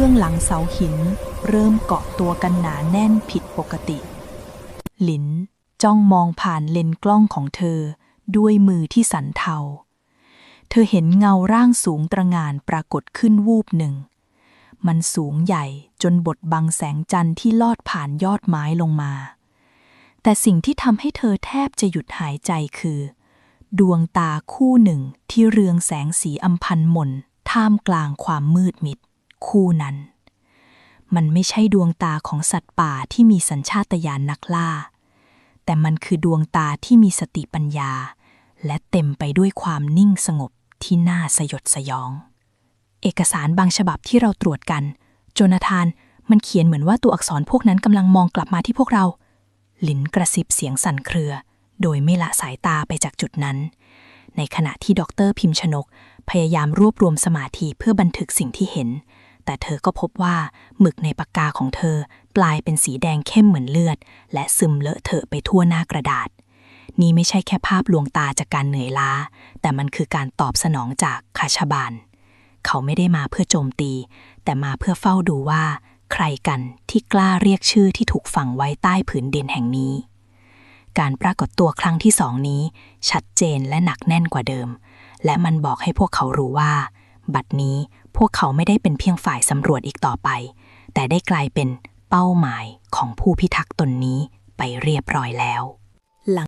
บื้องหลังเสาหิน เริ่มเกาะตัวกันหนาแน่นผิดปกติ หลินจ้องมองผ่านเลนกล้องของเธอด้วยมือที่สันเทา เธอเห็นเงาร่างสูงตระงานปรากฏขึ้นวูบหนึ่ง มันสูงใหญ่จนบดบังแสงจันทร์ที่ลอดผ่านยอดไม้ลงมา แต่สิ่งที่ทำให้เธอแทบจะหยุดหายใจคือ ดวงตาคู่หนึ่งที่เรืองแสงสีอัมพันหม่นท่ามกลางความมืดมิด คู่นั้น มันไม่ใช่ดวงตาของสัตว์ป่าที่มีสัญชาตญาณนักล่า แต่มันคือดวงตาที่มีสติปัญญา และเต็มไปด้วยความนิ่งสงบที่น่าสยดสยอง เอกสารบางฉบับที่เราตรวจกัน โจนาธานมันเขียนเหมือนว่าตัวอักษรพวกนั้นกำลังมองกลับมาที่พวกเรา หลินกระซิบเสียงสั่นเครือ โดยไม่ละสายตาไปจากจุดนั้น ในขณะที่ดอกเตอรพิมพ์ชนก พยายามรวบรวมสมาธิเพื่อบันทึกสิ่งที่เห็น แต่เธอก็พบว่าหมึกในปากกาของเธอกลายเป็นสีแดงเข้มเหมือนเลือด และซึมเลอะเทอะไปทั่วหน้ากระดาษ นี่ไม่ใช่แค่ภาพลวงตาจากการเหนื่อยล้า แต่มันคือการตอบสนองจากคาชบาลเขาไม่ได้มาเพื่อโจมตี แต่มาเพื่อเฝ้าดูว่า ใครกันที่กล้าเรียกชื่อที่ถูกฝังไว้ใต้ผืนดินแห่งนี้ การปรากฏตัวครั้งที่สองนี้ ชัดเจนและหนักแน่นกว่าเดิม และมันบอกให้พวกเขารู้ว่า บัดนี้ พวกเขาไม่ได้เป็นเพียงฝ่ายสำรวจอีกต่อไป แต่ได้กลายเป็นเป้าหมายของผู้พิทักษ์ตนนี้ไปเรียบร้อยแล้ว